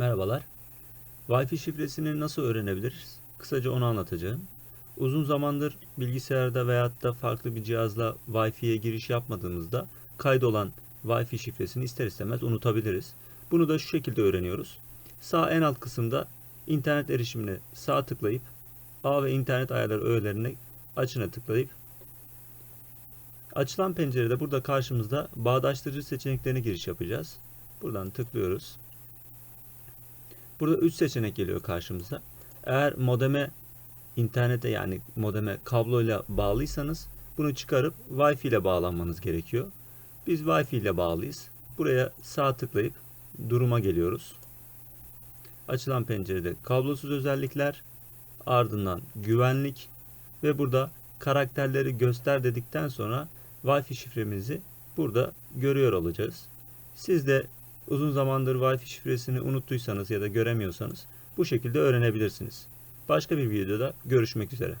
Merhabalar. Wi-Fi şifresini nasıl öğrenebiliriz? Kısaca onu anlatacağım. Uzun zamandır bilgisayarda veyahut da farklı bir cihazla Wi-Fi'ye giriş yapmadığımızda kaydolan Wi-Fi şifresini ister istemez unutabiliriz. Bunu da şu şekilde öğreniyoruz. Sağ en alt kısımda internet erişimine sağ tıklayıp ağ ve internet ayarları öğelerine açına tıklayıp açılan pencerede burada karşımızda bağdaştırıcı seçeneklerine giriş yapacağız. Buradan tıklıyoruz. Burada 3 seçenek geliyor karşımıza. Eğer modeme internete yani modeme kabloyla bağlıysanız bunu çıkarıp Wi-Fi ile bağlanmanız gerekiyor. Biz Wi-Fi ile bağlıyız. Buraya sağ tıklayıp duruma geliyoruz. Açılan pencerede kablosuz özellikler, ardından güvenlik ve burada karakterleri göster dedikten sonra Wi-Fi şifremizi burada görüyor olacağız. Siz de uzun zamandır Wi-Fi şifresini unuttuysanız ya da göremiyorsanız bu şekilde öğrenebilirsiniz. Başka bir videoda görüşmek üzere.